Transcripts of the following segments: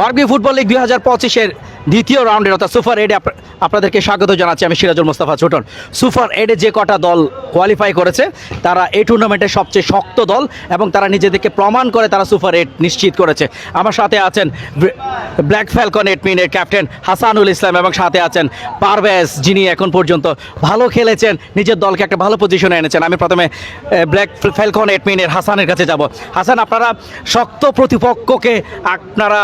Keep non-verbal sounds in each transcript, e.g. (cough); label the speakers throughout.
Speaker 1: পার্কবি football league দুই হাজার পঁচিশের দ্বিতীয় রাউন্ডের অর্থাৎ সুপার এডে আপনাদেরকে স্বাগত জানাচ্ছি আমি সিরাজুল মোস্তাফা ছোটন। সুপার এডে যে কটা দল কোয়ালিফাই করেছে, তারা এই টুর্নামেন্টের সবচেয়ে শক্ত দল এবং তারা নিজেদেরকে প্রমাণ করে তারা সুপার এড নিশ্চিত করেছে। আমার সাথে আছেন ব্ল্যাক ফ্যালকন এটমিনের ক্যাপ্টেন হাসানুল ইসলাম এবং সাথে আছেন পারভেজ, যিনি এখন পর্যন্ত ভালো খেলেছেন, নিজের দলকে একটা ভালো পজিশনে এনেছেন। আমি প্রথমে ব্ল্যাক ফ্যালকন এটমিনের হাসানের কাছে যাব। হাসান, আপনারা শক্ত প্রতিপক্ষকে আপনারা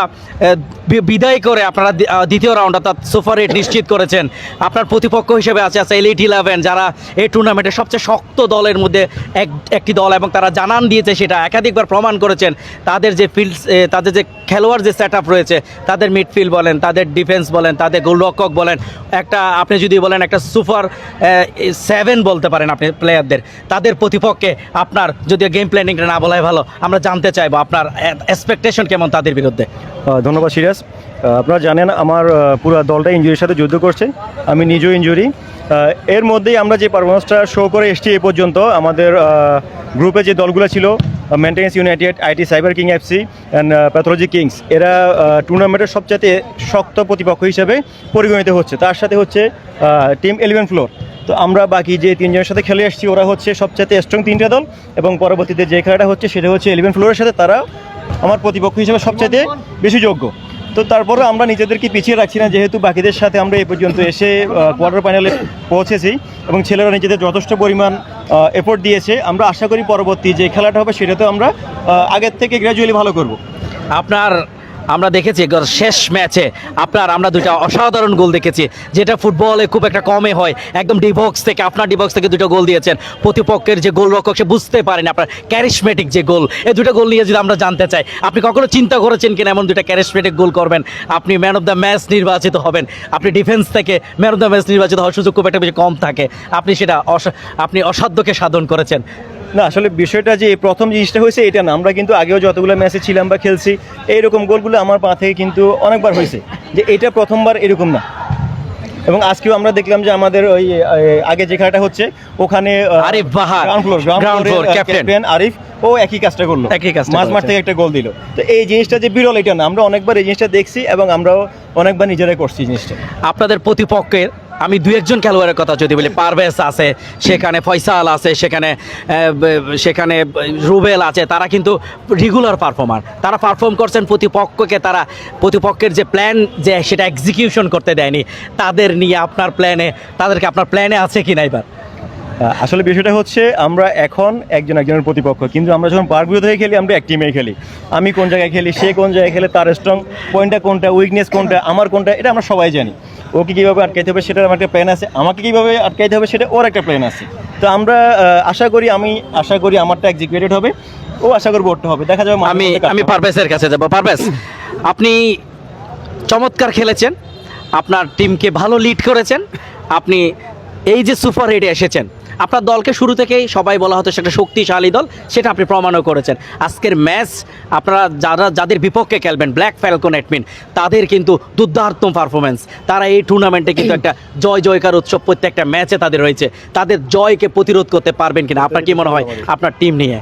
Speaker 1: বিদায় করে আপনারা দ্বিতীয় রাউন্ড অর্থাৎ সুপার এইট নিশ্চিত করেছেন। আপনার প্রতিপক্ষ হিসেবে আছে আছে এলিট ইলেভেন যারা এই টুর্নামেন্টে সবচেয়ে শক্ত দলের মধ্যে এক একটি দল এবং তারা জানান দিয়েছে সেটা একাধিকবার প্রমাণ করেছেন। তাদের যে ফিল্ড তাদের যে খেলোয়াড় যে সেট রয়েছে তাদের মিডফিল্ড বলেন তাদের ডিফেন্স বলেন তাদের গোলরক্ষক বলেন একটা আপনি যদি বলেন একটা সুপার সেভেন বলতে পারেন আপনি প্লেয়ারদের তাদের প্রতিপক্ষে আপনার যদি গেম প্ল্যানিংটা না বলাই ভালো আমরা জানতে চাইব আপনার এক্সপেকটেশন কেমন তাদের বিরুদ্ধে?
Speaker 2: ধন্যবাদ আহ, আপনারা জানেন আমার পুরো দলটা ইঞ্জুরির সাথে যুদ্ধ করছে। আমি নিজেও ইঞ্জুরি এর মধ্যেই আমরা যে পারফরমেন্সটা শো করে এসেছি এ পর্যন্ত, আমাদের গ্রুপে যে দলগুলো ছিল maintenance united IT cyber king FC and pathology kings এরা টুর্নামেন্টের সবচেয়ে শক্ত প্রতিপক্ষ হিসেবে পরিগণিত হচ্ছে। তার সাথে হচ্ছে টিম ইলেভেন ফ্লোর তো আমরা বাকি যে তিনজনের সাথে খেলে এসেছি, ওরা হচ্ছে সবচেয়ে স্ট্রং তিনটা দল এবং পরবর্তীতে যে খেলাটা হচ্ছে, সেটা হচ্ছে ইলেভেন ফ্লোরের সাথে তারা আমার প্রতিপক্ষ হিসেবে সবচেয়ে বেশি যোগ্য। তো তারপরে আমরা নিজেদেরকে পিছিয়ে রাখছি না, যেহেতু বাকিদের সাথে আমরা এ পর্যন্ত এসে কোয়ার্টার ফাইনালে পৌঁছেছি এবং ছেলেরা নিজেদের যথেষ্ট পরিমাণ এফোর্ট দিয়েছে। আমরা আশা করি পরবর্তী যে খেলাটা হবে সেটাতে আমরা আগের থেকে গ্র্যাজুয়ালি ভালো করব।
Speaker 1: আপনার আমরা দেখেছি শেষ ম্যাচে আপনার, আমরা দুটো অসাধারণ গোল দেখেছি, যেটা ফুটবলে খুব একটা কমে হয়। একদম ডিবক্স থেকে, আপনার ডিবক্স থেকে দুটো গোল দিয়েছেন। প্রতিপক্ষের যে গোল রক্ষক সে বুঝতে পারেন আপনার ক্যারিসমেটিক যে গোল, এই দুটো গোল নিয়ে যদি আমরা জানতে চাই, আপনি কখনো চিন্তা করেছেন কিনা এমন দুটো ক্যারিসমেটিক গোল করবেন? আপনি ম্যান অফ দ্য ম্যাচ নির্বাচিত হবেন। আপনি ডিফেন্স থেকে ম্যান অফ দ্য ম্যাচ নির্বাচিত হওয়ার সুযোগ খুব একটা বেশি কম থাকে। আপনি সেটা আপনি অসাধ্যকে সাধন করেছেন।
Speaker 2: না আসলে বিষয়টা যে প্রথম জিনিসটা হয়েছে এটা না। আমরা কিন্তু আগেও যতগুলো ম্যাচে ছিলাম বা খেলছি এইরকম গোলগুলো আমার পা থেকে কিন্তু অনেকবার হয়েছে যে এটা প্রথমবার এরকম না। এবং আজকেও আমরা দেখলাম যে আমাদের ওই আগে যে খেলাটা হচ্ছে ওখানে
Speaker 1: Arif Bahar,
Speaker 2: ground floor ground floor captain Arif ও একই কাজটা করল।
Speaker 1: একই কাজ
Speaker 2: মাঝ মাঠ থেকে একটা গোল দিল। তো এই জিনিসটা যে বিরল এটা না। আমরা অনেকবার এই জিনিসটা দেখছি এবং আমরাও অনেকবার নিজেরাই করছি জিনিসটা।
Speaker 1: আপনাদের প্রতিপক্ষের আমি দু একজন খেলোয়াড়ের কথা যদি বলি, পারভেজ আছে, সেখানে ফয়সাল আছে, সেখানে সেখানে রুবেল আছে, তারা কিন্তু রেগুলার পারফর্মার তারা পারফর্ম করছেন প্রতিপক্ষকে, তারা প্রতিপক্ষের যে প্ল্যান যে সেটা এক্সিকিউশন করতে দেয়নি, তাদের নিয়ে আপনার প্ল্যানে তাদেরকে আপনার প্ল্যানে আছে কি না এবার
Speaker 2: আসলে বিষয়টা হচ্ছে, আমরা এখন একজন একজনের প্রতিপক্ষ, কিন্তু আমরা যখন বিরোধ হয়ে খেলি, আমরা এক টিমে খেলি। আমি কোন জায়গায় খেলি, সে কোন জায়গায় খেলে, তার স্ট্রং পয়েন্টটা কোনটা উইকনেস কোনটা, আমার কোনটা, এটা আমরা সবাই জানি। ওকে কীভাবে আটকাইতে হবে সেটার আমার একটা প্ল্যান আছে। আমাকে কীভাবে আটকাইতে হবে সেটা ওর একটা প্ল্যান আছে। তো আমরা আশা করি আমি আশা করি আমারটা এক্সিকিউটেড হবে। ও আশা করব ওরটা হবে। দেখা যাবে
Speaker 1: আমি আমি
Speaker 2: পারভেসের
Speaker 1: পারভেজের কাছে যাব। পারভেজ আপনি চমৎকার খেলেছেন। আপনার টিমকে ভালো লিড করেছেন। আপনি এই যে সুপার হিটে এসেছেন, আপনার দলকে শুরু থেকেই সবাই বলা হতো সেটা শক্তিশালী দল, সেটা আপনি প্রমাণও করেছেন। আজকের ম্যাচ, আপনারা যারা, যাদের বিপক্ষে খেলবেন, ব্ল্যাক ফ্যালকন এটমিন তাদের কিন্তু দুর্দান্ত পারফরমেন্স তারা এই টুর্নামেন্টে কিন্তু একটা জয় জয়কার উৎসব প্রত্যেকটা ম্যাচে তাদের রয়েছে। তাদের জয়কে প্রতিরোধ করতে পারবেন কিনা, আপনার কি মনে হয়? আপনার টিম নিয়ে।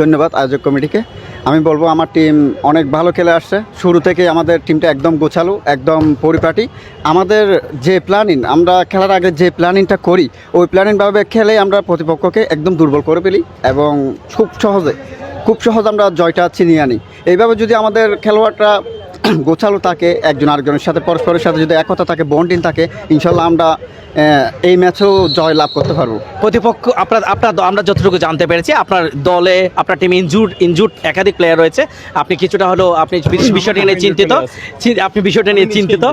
Speaker 3: ধন্যবাদ, আয়োজক কমিটিকে। আমি বলব আমার টিম অনেক ভালো খেলে আসছে। শুরু থেকে আমাদের টিমটা একদম গোছালো, একদম পরিপাটি। আমাদের যে প্ল্যানিং আমরা খেলার আগে যে প্ল্যানিংটা করি, ওই প্ল্যানিংভাবে খেলে আমরা প্রতিপক্ষকে একদম দুর্বল করে ফেলি এবং খুব সহজে, খুব সহজ আমরা জয়টা ছিনিয়ে আনি। এইভাবে যদি আমাদের খেলোয়াড়রা (clears throat) গোছালো থাকে একজন আরেকজনের সাথে পরস্পরের সাথে যদি একতা থাকে বন্ডিং থাকে ইনশাল্লাহ আমরা এই ম্যাচেও জয় লাভ করতে পারব।
Speaker 1: প্রতিপক্ষ আপনার আপনার আমরা যতটুকু জানতে পেরেছি আপনার দলে আপনার টিমে ইনজুড ইনজুড একাধিক প্লেয়ার রয়েছে। আপনি কিছুটা হলো আপনি বিষ- (clears throat) বিষয়টা নিয়ে চিন্তিত। আপনি বিষয়টা নিয়ে চিন্তিত।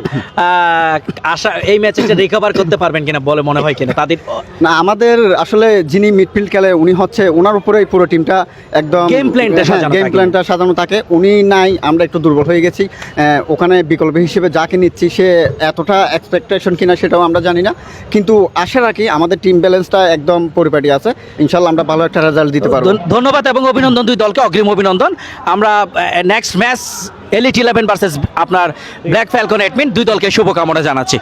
Speaker 1: (clears throat) আশা এই ম্যাচে যে রিকভার করতে পারবেন কিনা বলে মনে হয় কিনা তাদের
Speaker 3: না আমাদের আসলে যিনি মিডফিল্ড খেলে উনি হচ্ছে ওনার উপরেই পুরো টিমটা একদম
Speaker 1: গেম plan টা সাজানো
Speaker 3: গেম। প্ল্যানটা সাজানো থাকে। উনি নাই আমরা একটু দুর্বল হয়ে গেছি। ওখানে বিকল্প হিসেবে যাকে নিচ্ছি, সে এতটা এক্সপেকটেশন কিনা সেটাও আমরা জানি না। কিন্তু আশা রাখি আমাদের টিম ব্যালেন্সটা একদম পরিপাটি আছে। ইনশাল্লাহ আমরা ভালো একটা রেজাল্ট দিতে পারব।
Speaker 1: ধন্যবাদ এবং অভিনন্দন দুই দলকে, অগ্রিম অভিনন্দন। আমরা next match elite eleven versus আপনার ব্ল্যাক ফ্যালকন এডমিন দুই দলকে শুভকামনা জানাচ্ছি।